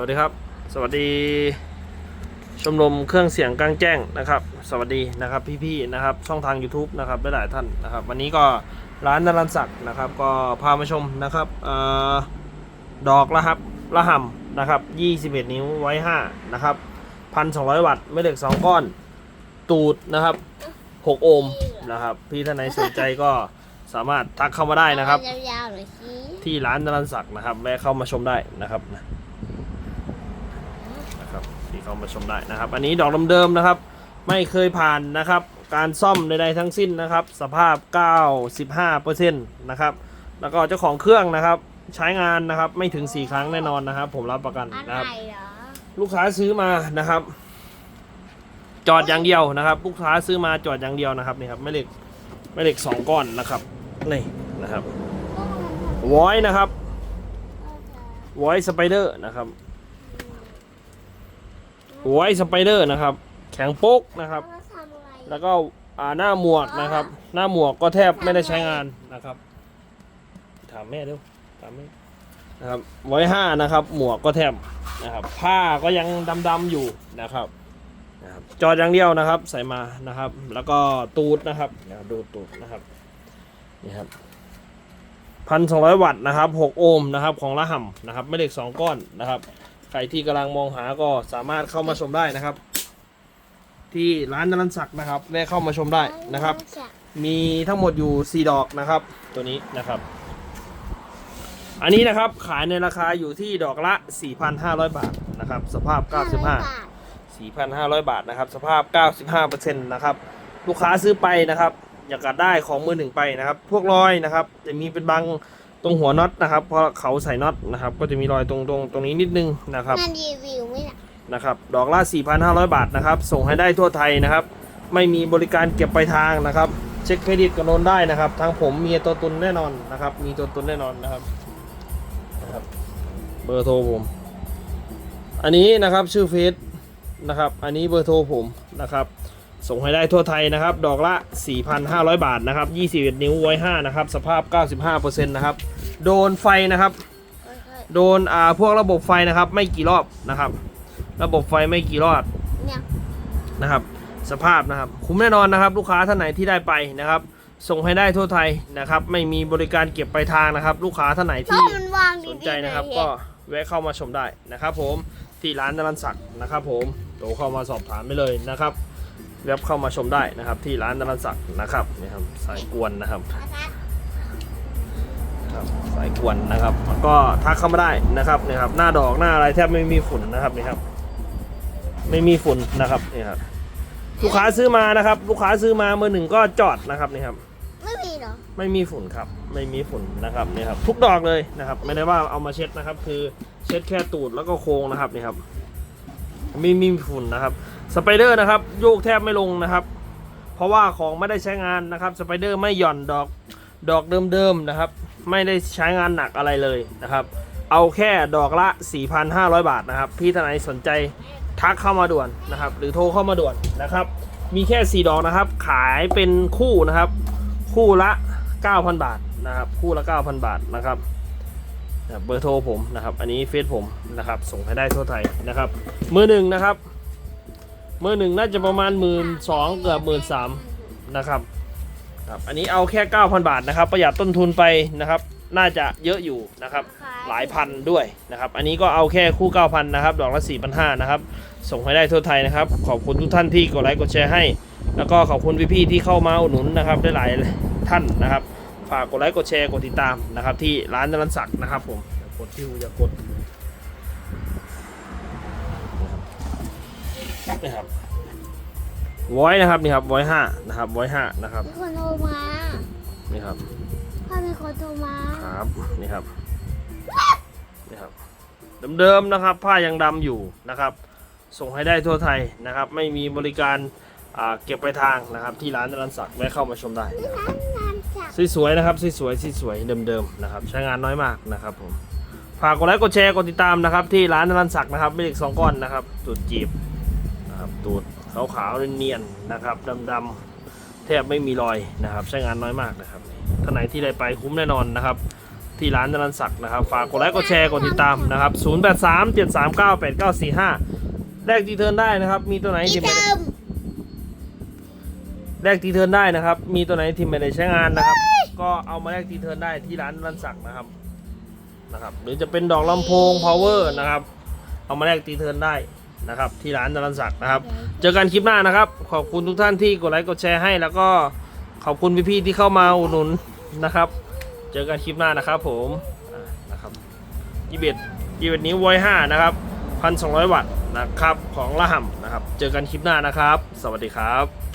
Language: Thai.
วัสดีครับ สวัสดี ชมรมเครื่องเสียงกลางแจ้งนะครับ สวัสดีนะครับพี่ๆนะครับ ช่องทาง YouTube นะครับหลายๆท่านนะครับ วันนี้ก็ร้านนรันศักดิ์นะครับ ก็พามาชมนะครับเออดอกละครับละห่ำนะครับ 21 นิ้วไว้ 5 นะครับ 1,200 วัตต์ไม่เหล็ก 2 ก้อน ตูดนะครับ 6 โอห์มนะครับ พี่ท่านไหนสนใจก็สามารถทักเข้ามาได้นะครับยาวๆหน่อยสิที่ร้านนรันศักดิ์นะครับแวะเข้ามาชมได้นะครับนะครับ ที่เข้ามาชมได้นะครับ อันนี้ดอกเดิมๆนะครับ ไม่เคยผ่านนะครับ การซ่อมใดๆทั้งสิ้นนะครับ สภาพ 95%นะครับ แล้วก็เจ้าของเครื่องนะครับ ใช้งานนะครับไม่ถึง 4 ครั้งแน่นอนนะครับ ผมรับประกันอันนะครับ ไหนเหรอลูกค้าซื้อมานะครับ จอดอย่างเดียวนะครับ ลูกค้าซื้อมาจอดอย่างเดียวนะครับนี่ครับไม่เหล็กไม่เหล็กสองก้อนนะครับนี่นะครับวอยนะครับวอยสไปเดอร์นะครับ ไวสไปเดอร์นะครับ แข็งโป๊กนะครับ แล้วก็อ่าหน้าหมวกนะครับ หน้าหมวกก็แทบไม่ได้ใช้งานนะครับ ถามแม่ดูถามแม่นะครับไว้ห้านะครับ หมวกก็แทบนะครับ ผ้าก็ยังดำๆอยู่นะครับนะครับ จอดอย่างเดียวนะครับ ใส่มานะครับ แล้วก็ตูดนะครับเดี๋ยวดูตูดนะครับนี่ครับพันสองร้อยวัตต์นะครับหกโอห์มนะครับ ของละห่ำนะครับ ไม่เล็กสองก้อนนะครับ ใครที่กำลังมองหาก็สามารถเข้ามาชมได้นะครับ ที่ร้านนรันศักดิ์นะครับแวะเข้ามาชมได้นะครับ มีทั้งหมดอยู่ 4 ดอกนะครับ ตัวนี้นะครับ อันนี้นะครับขายในราคาอยู่ที่ดอกละ 4,500 บาทนะครับ สภาพ 95 4,500 บาทนะครับ สภาพ 95%นะครับ ลูกค้าซื้อไปนะครับ อยากกัดได้ของมือหนึ่งไปนะครับ พวกรอยนะครับ จะมีเป็นบาง ตรงหัวน็อตนะครับเพราะเขาใส่น็อตนะครับ ก็จะมีรอยตรงตรงตรงนี้นิดนึงนะครับนั่นรีวิวไม่ได้นะครับ ดอกละ4,500 บาทนะครับ ส่งให้ได้ทั่วไทยนะครับ ไม่มีบริการเก็บปลายทางนะครับ เช็คเครดิตกับโนนได้นะครับ ทางผมมีตัวตนแน่นอนนะครับ มีตัวตนแน่นอนนะครับนะครับ เบอร์โทรผม อันนี้นะครับชื่อเฟซนะครับ อันนี้เบอร์โทรผมนะครับ ส่งให้ได้ทั่วไทยนะครับ ดอกละ 4,500 บาทนะครับ 21 นิ้วไว้5นะครับ สภาพ 95%นะครับ โดนไฟนะครับ โดนอ่าพวกระบบไฟนะครับ ไม่กี่รอบนะครับ ระบบไฟไม่กี่รอบเนี่ยนะครับ สภาพนะครับ คุ้มแน่นอนนะครับ ลูกค้าท่านไหนที่ได้ไปนะครับ ส่งให้ได้ทั่วไทยนะครับ ไม่มีบริการเก็บปลายทางนะครับ ลูกค้าท่านไหนพ่อที่มันวางสดีนๆใจนะครับเลยก็แวะเข้ามาชมได้นะครับ ผมที่ร้านนรันศักดิ์นะครับ ผมโทรเข้ามาสอบถามไปเลยนะครับ แวบเข้ามาชมได้นะครับ ที่ร้านนรันศักดิ์นะครับนี่ครับสายกวนนะครับครับสายกวนนะครับแล้วก็ทักเข้ามาได้นะครับนี่ครับ หน้าดอกหน้าอะไรแทบไม่มีฝุ่นนะครับนี่ครับ ไม่มีฝุ่นนะครับนี่ครับลูกค้าซื้อมานะครับ ลูกค้าซื้อมามือหนึ่งก็จอดนะครับนี่ครับ ไม่มีเหรอไม่มีฝุ่นครับ ไม่มีฝุ่นนะครับนี่ครับ ทุกดอกเลยนะครับ ไม่ได้ว่าเอามาเช็ดนะครับ คือเช็ดแค่ตูดแล้วก็โครงนะครับนี่ครับไม่มีฝุ่นนะครับสไปเดอร์นะครับโยกแทบไม่ลงนะครับ เพราะว่าของไม่ได้ใช้งานนะครับสไปเดอร์ไม่หย่อนดอกดอกเดิมๆนะครับ ไม่ได้ใช้งานหนักอะไรเลยนะครับ เอาแค่ดอกละ 4,500 บาทนะครับ พี่ท่านไหนสนใจทักเข้ามาด่วนนะครับ หรือโทรเข้ามาด่วนนะครับ มีแค่ 4 ดอกนะครับ ขายเป็นคู่นะครับ คู่ละ 9,000 บาทนะครับ คู่ละ 9,000 บาทนะครับ เบอร์โทรผมนะครับ อันนี้เฟซผมนะครับ ส่งให้ได้ทั่วไทยนะครับมือหนึ่งนะครับมือหนึ่งน่าจะประมาณหมื่นสองเกือบหมื่นสามนะครับครับอันนี้เอาแค่ 9,000 บาทนะครับ ประหยัดต้นทุนไปนะครับ น่าจะเยอะอยู่นะครับ หลายพันด้วยนะครับ อันนี้ก็เอาแค่คู่ 9,000นะครับ ดอกละ4,500นะครับ ส่งให้ได้ทั่วไทยนะครับ ขอบคุณทุกท่านที่กดไลค์กดแชร์ให้ แล้วก็ขอบคุณพี่ๆที่เข้ามาอุดหนุนนะครับได้หลายท่านนะครับ ฝากกดไลค์กดแชร์กดติดตามนะครับ ที่ร้านนรันศักดิ์นะครับผมอย่ากดที่หูอย่ากดนะครับไว้นะครับนี่ครับไว้ห้านะครับไว้ห้านะครับมีคนโทรมานี่ครับพ่อมีคนโทรมาครับนี่ครับนี่ครับเดิมๆนะครับ ผ้ายังดำอยู่นะครับ ส่งให้ได้ทั่วไทยนะครับ ไม่มีบริการอ่าเก็บไปลายทางนะครับ ที่ร้านนรันศักดิ์แวะเข้ามาชมได้ร้านนานจัด สวยๆนะครับสวยๆสวยๆเดิมๆนะครับใช้งานน้อยมากนะครับผมฝากกดไลค์กดแชร์กดติดตามนะครับที่ร้านนรันศักดิ์นะครับไม่เล็กสองก้อนนะครับตูดจีบนะครับตูดขาวๆเนียนๆนะครับดำๆแทบไม่มีรอยนะครับ ใช้งานน้อยมากนะครับท่านไหนที่ได้ไปคุ้มแน่นอนนะครับ ที่ร้านจรันศักดิ์นะครับ ฝากกดไลค์กดแชร์กดติดตามนะครับ 0 8 3 7 3 9 8 9 4 5แลกตีเทิร์นได้นะครับ มีตัวไหนที่ไม่ได้ แลกตีเทิร์นได้นะครับ มีตัวไหนที่ไม่ได้ใช้งานนะครับ ก็เอามาแลกตีเทิร์นได้ที่ร้านรันศักนะครับนะครับ หรือจะเป็นดอกลำโพง power นะครับ เอามาแลกตีเทิร์นได้นะครับ ที่ร้านรันศักนะครับ เจอกันคลิปหน้านะครับ ขอบคุณทุกท่านที่กดไลค์กดแชร์ให้แล้วก็ขอบคุณพี่ๆที่เข้ามาอุดหนุนนะครับ เจอกันคลิปหน้านะครับผมนะครับยี่เบ็ดยี่เบ็ดนี้ไว้ห้านะครับพันสองร้อยวัตต์นะครับของละห่ำนะครับ เจอกันคลิปหน้านะครับ สวัสดีครับ